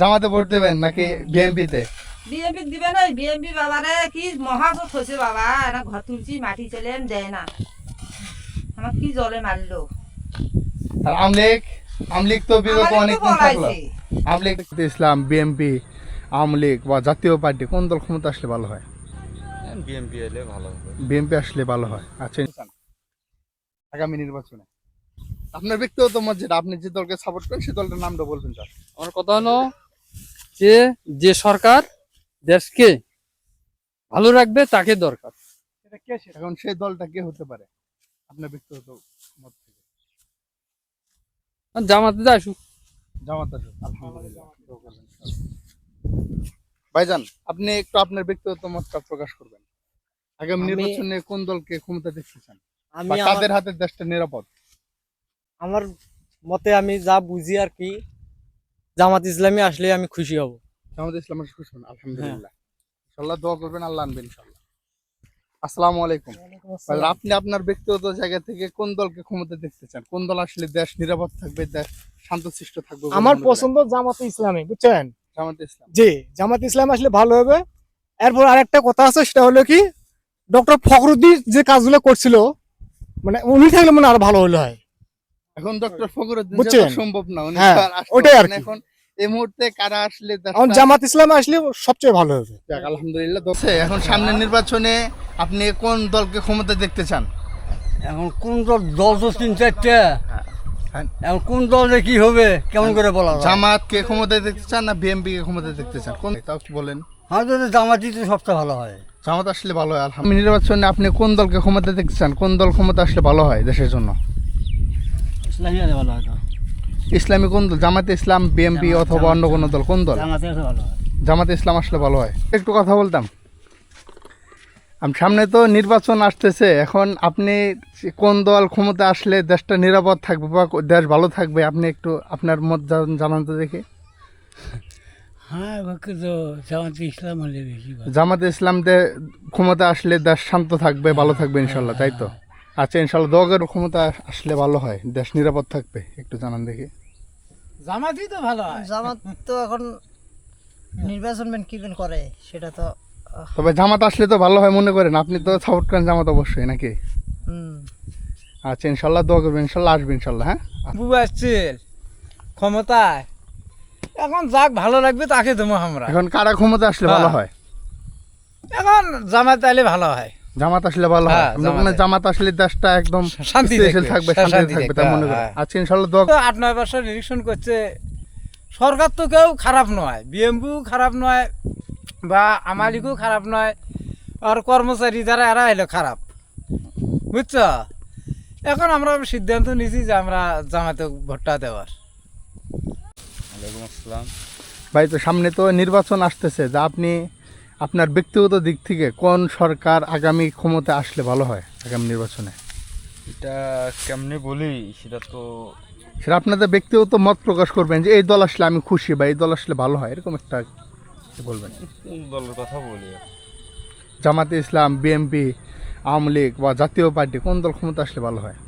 জামাতে ভোট দেবেন নাকি বিএনপিতে? বিএমপি দিবে না বিএমপি বাবারে কি মহাজত হয়েছে বাবা এরা ঘর তুলছি মাটি চলে দেয় না। আমার কি জলে মারলো। আর আমলিগ আমলিগ তো বিগত আমারই তো অনেকদিন থাকল। বলাইছে। ইসলাম বিএনপি আওয়ামী লীগ বা জাতীয় পার্টি কোন দল ক্ষমতা আসলে ভালো হয়? বিএমপি এলে ভালো হবে। বিএনপি আসলে ভালো হয়। আচ্ছা আগামী নির্বাচনে। আপনার ব্যক্তিগত মত যেটা আপনি যে দলকে সাপোর্ট করেন সেই দলটার নামটা বলবেন স্যার। আমার কথা হলো যে যে সরকার দেশকে ভালো রাখবে তাকে দরকার। এখন সেই দলটা কে হতে পারে? আপনার ব্যক্তিগত মত থেকে। জামাতে যা আসুক। জামাত আসুক ভাইজান আপনি একটু আপনার ব্যক্তিগত মতটা প্রকাশ করবেন। আগামী নির্বাচনে কোন দলকে ক্ষমতা দেখতে চান? আমার- হাতে দেশটা নিরাপদ? আমার মতে আমি যা বুঝি আর কি জামাত ইসলামী আসলে আমি খুশি হব। জামাত ইসলামের খুশি হন, আলহামদুলিল্লাহ। ইনশাআল্লাহ দোয়া করবেন আল্লাহ আনবেন ইনশাআল্লাহ। আসসালামু আলাইকুম। আপনি আপনার ব্যক্তিগত জায়গা থেকে কোন দলকে ক্ষমতা দেখতে চান? কোন দল আসলে দেশ নিরাপদ থাকবে দেশ শান্তশিষ্ট থাকবে আমার পছন্দ জামাতে ইসলামী বুঝছেন? জামাত ইসলাম। জি জামাত ইসলাম আসলে ভালো হবে। এরপর আরেকটা কথা আছে সেটা হলো কি ডক্টর ফখরুদ্দিন যে কাজগুলো করছিল মানে উনি থাকলে মনে আরও ভালো হলো হয়। এখন ডক্টর ফখরুদ্দিন বুঝছেন? সম্ভব না উনি হ্যাঁ, ওটাই আর। এখন। এই মুহূর্তে কারা আসলে এখন জামাত ইসলাম আসলে সবচেয়ে ভালো হবে। আলহামদুলিল্লাহ এখন সামনের নির্বাচনে আপনি কোন দলকে ক্ষমতা দেখতে চান? এখন কোন দল দল তো তিন চারটে। হ্যাঁ। এখন কোন দলে কি হবে কেমন করে বলা জামাত কে ক্ষমতা দেখতে চান না বিএমপি কে ক্ষমতা দেখতে চান? কোন তাও বলেন। হ্যাঁ যদি জামাতি তো সবচেয়ে ভালো হয়। জামাত আসলে ভালো হয় আলহামদুলিল্লাহ। নির্বাচনে আপনি কোন দলকে ক্ষমতা দেখতে চান? কোন দল ক্ষমতা আসলে ভালো হয় দেশের জন্য? ইসলামী হলে ভালো হয় ইসলামী কোন দল? জামাতে ইসলাম বিএমপি অথবা অন্য কোন দল কোন দল? জামাতি হলে ভালো হয়। জামাতে ইসলাম আসলে ভালো হয়। একটু কথা বলতাম। আম সামনে তো নির্বাচন আসতেছে। এখন আপনি কোন দল ক্ষমতা আসলে দেশটা নিরাপদ থাকবে বা দেশ ভালো থাকবে আপনি একটু আপনার মত জান- জানান তো দেখি। হ্যাঁ তো জামাতি ইসলাম হলে বেশি জামাতে ইসলাম দে- ক্ষমতা আসলে দেশ শান্ত থাকবে ভালো থাকবে ইনশাল্লাহ তাই তো? আচ্ছা ইনশাল্লাহ দগের ক্ষমতা আসলে ভালো হয়। দেশ নিরাপদ থাকবে একটু জানান দেখি। জামাতই তো ভালো হয়। জামাত তো এখন নির্বাচন কি করে সেটা তো তবে জামাত আসলে তো ভালো হয় মনে করেন আপনি তো সাপোর্ট করেন জামাত অবশ্যই নাকি? হুম। আচ্ছা ইনশাল্লাহ দোয়া করবেন ইনশাল্লাহ আসবে ইনশাল্লাহ হ্যাঁ? বুবু আসছিল ক্ষমতায়। এখন যাক ভালো লাগবে তাকে দেবো আমরা। এখন কারা ক্ষমতা আসলে ভালো হয়? এখন জামাত আইলে ভালো হয়। জামাত আসলে ভালো হয়। হ্যাঁ, মনে হয় জামাত আসলে দেশটা একদম শান্তি থাকবে, শান্তি থাকবে তাই মনে হ্যাঁ। আচ্ছা ইনশাল্লাহ দোয়া আট নয় বছর নিরীক্ষণ করছে সরকার তো কেউ খারাপ নয় বিএমপিও খারাপ নয় বা আমালিকও খারাপ নয় আর কর্মচারী যারা এরা এলো খারাপ। বুঝছ? এখন আমরা সিদ্ধান্ত নিয়েছি যে আমরা জামাতে ভোটটা দেওয়ার। ওয়ালাইকুম আসসালাম। ভাই তো সামনে তো নির্বাচন আসতেছে যা আপনি আপনার ব্যক্তিগত দিক থেকে কোন সরকার আগামী ক্ষমতা আসলে ভালো হয় আগামী নির্বাচনে? এটা কেমনে বলি সেটা তো সেটা আপনাদের ব্যক্তিগত মত প্রকাশ করবেন যে এই দল আসলে আমি খুশি বা এই দল আসলে ভালো হয় এরকম একটা বলবেন? কোন দলের কথা বলি জামাতে ইসলাম বিএনপি আওয়ামী লীগ বা জাতীয় পার্টি কোন দল ক্ষমতা আসলে ভালো হয়?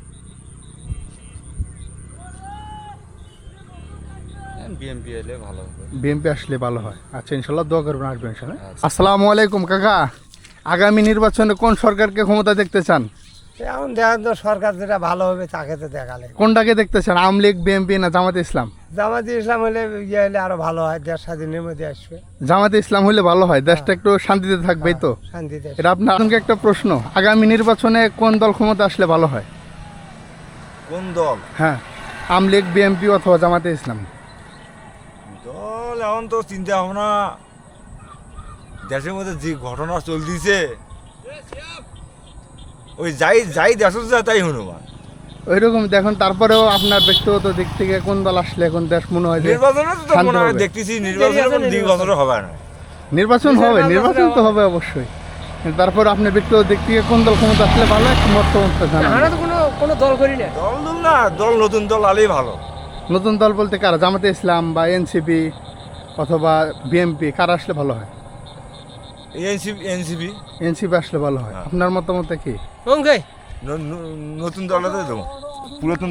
বিএমপি এলে ভালো হবে। বিএনপি আসলে ভালো হয়। আচ্ছা ইনশাল্লাহ দোয়া করবেন আসবেন ইনশাল্লাহ। আসসালামু আলাইকুম কাকা। আগামী নির্বাচনে কোন সরকারকে ক্ষমতা দেখতে চান? এখন দেখেন তো সরকার যেটা ভালো হবে তাকে তো দেখালে। কোনটাকে দেখতে চান আওয়ামী লীগ বিএনপি না জামাতে ইসলাম? জামাতি ইসলাম হলে ইয়ে হলে আরও ভালো হয় দেশ স্বাধীনের মধ্যে আসবে। জামাতে ইসলাম হলে ভালো হয় দেশটা একটু শান্তিতে থাকবেই তো? শান্তিতে এটা আপনার আপনাকে একটা প্রশ্ন আগামী নির্বাচনে কোন দল ক্ষমতা আসলে ভালো হয়? কোন দল? হ্যাঁ আওয়ামী লীগ বিএনপি অথবা জামাতে ইসলাম। দল এখন তো চিন্তা ভাবনা। দেশের মধ্যে যে ঘটনা চলতেছে ওই যাই যাই দেশ যায় তাই হনুমান। ওই রকম দেখুন তারপরেও আপনার ব্যক্তিগত দিক থেকে কোন দল আসলে এখন দেশ মনে হয় নির্বাচনে তো মনে হয় দেখতেছি নির্বাচনে দুই বছরে হবে না। নির্বাচন হবে নির্বাচন তো হবে অবশ্যই। তারপর আপনার ব্যক্তিগত দিক থেকে কোন দল ক্ষমতা আসলে ভালো একটু মতামতটা আমরা তো কোনো কোনো দল করি না। দল না দল নতুন দল আলেই ভালো। নতুন দল বলতে কারা? জামাতে ইসলাম বা এনসিপি? অথবা বিএমপি কারা আসলে ভালো হয়? NCP NCP. এনসিপি আসলে ভালো হয়। আপনার মতামত কি? নতুন দলটা তো দেবো। পুরাতন